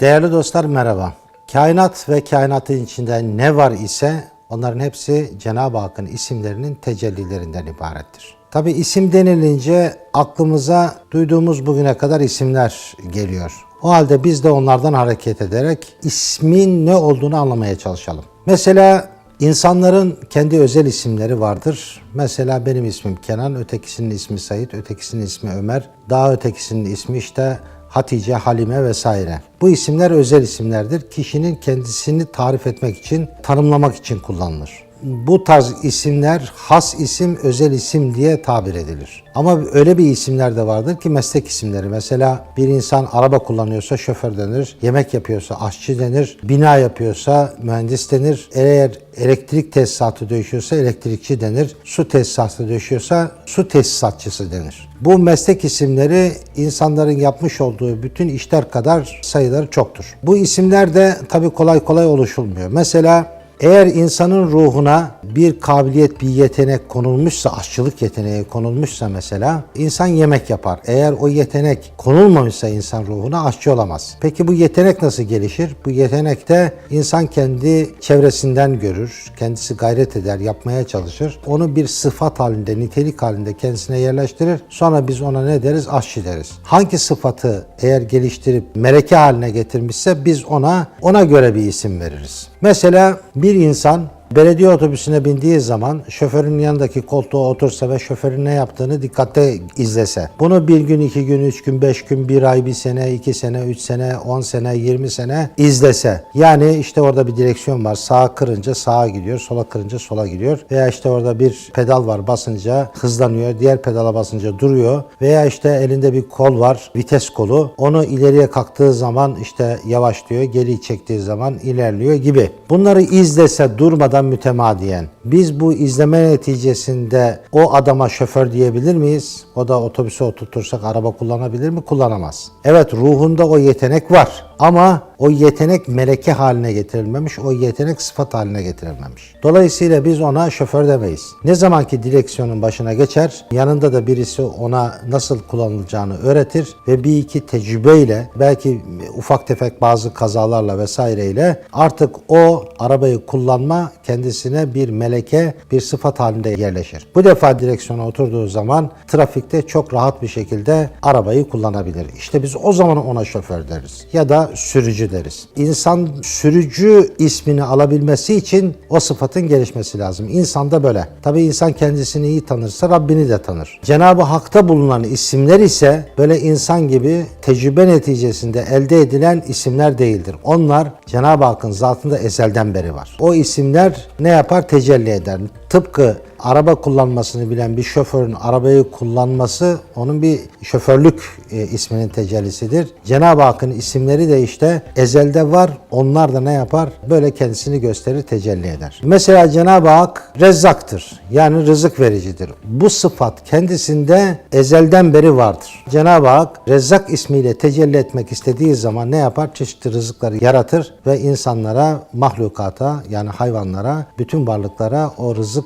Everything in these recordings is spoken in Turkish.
Değerli dostlar merhaba. Kainat ve kainatın içinde ne var ise onların hepsi Cenab-ı Hakk'ın isimlerinin tecellilerinden ibarettir. Tabi isim denilince aklımıza duyduğumuz bugüne kadar isimler geliyor. O halde biz de onlardan hareket ederek ismin ne olduğunu anlamaya çalışalım. Mesela insanların kendi özel isimleri vardır. Mesela benim ismim Kenan, ötekisinin ismi Sait, ötekisinin ismi Ömer, daha ötekisinin ismi işte Hatice, Halime vesaire. Bu isimler özel isimlerdir. Kişinin kendisini tarif etmek için, tanımlamak için kullanılır. Bu tarz isimler has isim, özel isim diye tabir edilir. Ama öyle bir isimler de vardır ki meslek isimleri. Mesela bir insan araba kullanıyorsa şoför denir, yemek yapıyorsa aşçı denir, bina yapıyorsa mühendis denir. Eğer elektrik tesisatı döşüyorsa elektrikçi denir, su tesisatı döşüyorsa su tesisatçısı denir. Bu meslek isimleri insanların yapmış olduğu bütün işler kadar sayıları çoktur. Bu isimler de tabii kolay kolay oluşulmuyor. Mesela eğer insanın ruhuna bir kabiliyet, bir yetenek konulmuşsa, aşçılık yeteneği konulmuşsa mesela insan yemek yapar. Eğer o yetenek konulmamışsa insan ruhuna aşçı olamaz. Peki bu yetenek nasıl gelişir? Bu yetenek de insan kendi çevresinden görür, kendisi gayret eder, yapmaya çalışır. Onu bir sıfat halinde, nitelik halinde kendisine yerleştirir. Sonra biz ona ne deriz? Aşçı deriz. Hangi sıfatı eğer geliştirip meleke haline getirmişse biz ona ona göre bir isim veririz. Mesela bir insan belediye otobüsüne bindiği zaman şoförün yanındaki koltuğa otursa ve şoförün ne yaptığını dikkatle izlese. Bunu bir gün, iki gün, üç gün, beş gün, bir ay, bir sene, iki sene, üç sene, on sene, yirmi sene izlese. Yani işte orada bir direksiyon var. Sağa kırınca sağa gidiyor, sola kırınca sola gidiyor. Veya işte orada bir pedal var basınca hızlanıyor. Diğer pedala basınca duruyor. Veya işte elinde bir kol var, vites kolu. Onu ileriye kalktığı zaman işte yavaşlıyor, geri çektiği zaman ilerliyor gibi. Bunları izlese durmadan mütemadiyen. Biz bu izleme neticesinde o adama şoför diyebilir miyiz? O da otobüse oturtursak araba kullanabilir mi? Kullanamaz. Evet ruhunda o yetenek var ama o yetenek meleke haline getirilmemiş, o yetenek sıfat haline getirilmemiş. Dolayısıyla biz ona şoför demeyiz. Ne zaman ki direksiyonun başına geçer, yanında da birisi ona nasıl kullanılacağını öğretir ve bir iki tecrübeyle, belki ufak tefek bazı kazalarla vesaireyle artık o arabayı kullanma kendisine bir meleke, bir sıfat halinde yerleşir. Bu defa direksiyona oturduğu zaman trafikte çok rahat bir şekilde arabayı kullanabilir. İşte biz o zaman ona şoför deriz ya da sürücü deriz. İnsan sürücü ismini alabilmesi için o sıfatın gelişmesi lazım. İnsan da böyle. Tabi insan kendisini iyi tanırsa Rabbini de tanır. Cenab-ı Hak'ta bulunan isimler ise böyle insan gibi tecrübe neticesinde elde edilen isimler değildir. Onlar Cenab-ı Hakk'ın zatında ezelden beri var. O isimler ne yapar? Tecelli eder. Tıpkı araba kullanmasını bilen bir şoförün arabayı kullanması onun bir şoförlük e, isminin tecellisidir. Cenab-ı Hakk'ın isimleri de işte ezelde var. Onlar da ne yapar? Böyle kendisini gösterir, tecelli eder. Mesela Cenab-ı Hak rezzaktır. Yani rızık vericidir. Bu sıfat kendisinde ezelden beri vardır. Cenab-ı Hak rezzak ismiyle tecelli etmek istediği zaman ne yapar? Çeşitli rızıkları yaratır ve insanlara, mahlukata yani hayvanlara, bütün varlıklara o rızık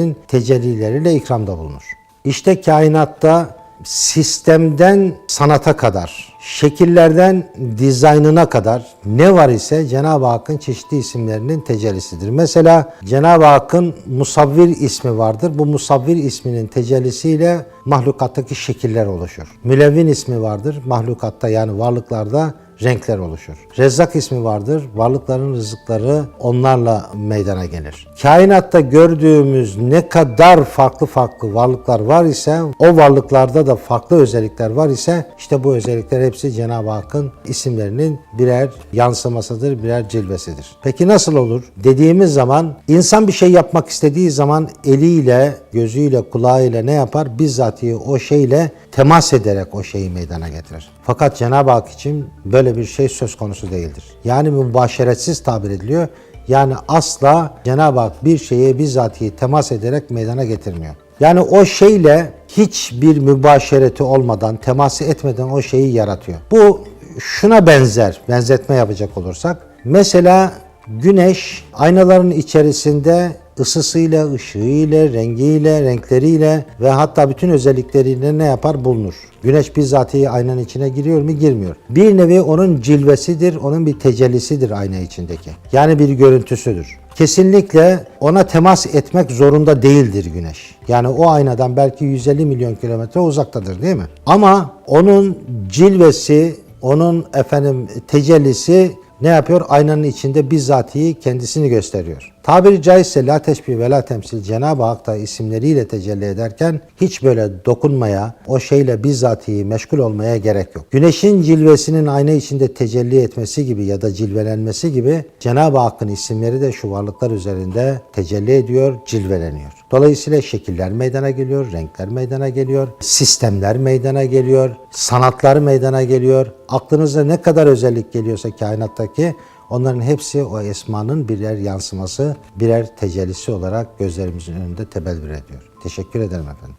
isminin tecellileriyle ikramda bulunur. İşte kainatta sistemden sanata kadar, şekillerden dizaynına kadar ne var ise Cenab-ı Hakk'ın çeşitli isimlerinin tecellisidir. Mesela Cenab-ı Hakk'ın Musavvir ismi vardır. Bu Musavvir isminin tecellisiyle mahlukattaki şekiller oluşur. Mülevvin ismi vardır. Mahlukatta yani varlıklarda renkler oluşur. Rezzak ismi vardır. Varlıkların rızıkları onlarla meydana gelir. Kainatta gördüğümüz ne kadar farklı farklı varlıklar var ise o varlıklarda da farklı özellikler var ise işte bu özellikler hepsi Cenab-ı Hakk'ın isimlerinin birer yansımasıdır, birer cilvesidir. Peki nasıl olur? Dediğimiz zaman insan bir şey yapmak istediği zaman eliyle, gözüyle, kulağıyla ne yapar? Bizzatihi o şeyle temas ederek o şeyi meydana getirir. Fakat Cenab-ı Hak için böyle bir şey söz konusu değildir. Yani mübaşeretsiz tabir ediliyor. Yani asla Cenab-ı Hak bir şeye bizzatihi temas ederek meydana getirmiyor. Yani o şeyle hiçbir mübaşereti olmadan, teması etmeden o şeyi yaratıyor. Bu şuna benzer, benzetme yapacak olursak. Mesela güneş aynaların içerisinde ısısıyla, ışığıyla, rengiyle, renkleriyle ve hatta bütün özellikleriyle ne yapar? Bulunur. Güneş bizzatihi aynanın içine giriyor mu? Girmiyor. Bir nevi onun cilvesidir, onun bir tecellisidir ayna içindeki. Yani bir görüntüsüdür. Kesinlikle ona temas etmek zorunda değildir güneş. Yani o aynadan belki 150 milyon kilometre uzaktadır değil mi? Ama onun cilvesi, onun efendim tecellisi ne yapıyor? Aynanın içinde bizzatihi kendisini gösteriyor. Tabiri caizse la teşbih ve la temsil Cenab-ı Hak da isimleriyle tecelli ederken hiç böyle dokunmaya, o şeyle bizzatihi meşgul olmaya gerek yok. Güneşin cilvesinin ayna içinde tecelli etmesi gibi ya da cilvelenmesi gibi Cenab-ı Hakk'ın isimleri de şu varlıklar üzerinde tecelli ediyor, cilveleniyor. Dolayısıyla şekiller meydana geliyor, renkler meydana geliyor, sistemler meydana geliyor, sanatlar meydana geliyor. Aklınıza ne kadar özellik geliyorsa kainattaki onların hepsi o esmanın birer yansıması, birer tecellisi olarak gözlerimizin önünde tebellür ediyor. Teşekkür ederim efendim.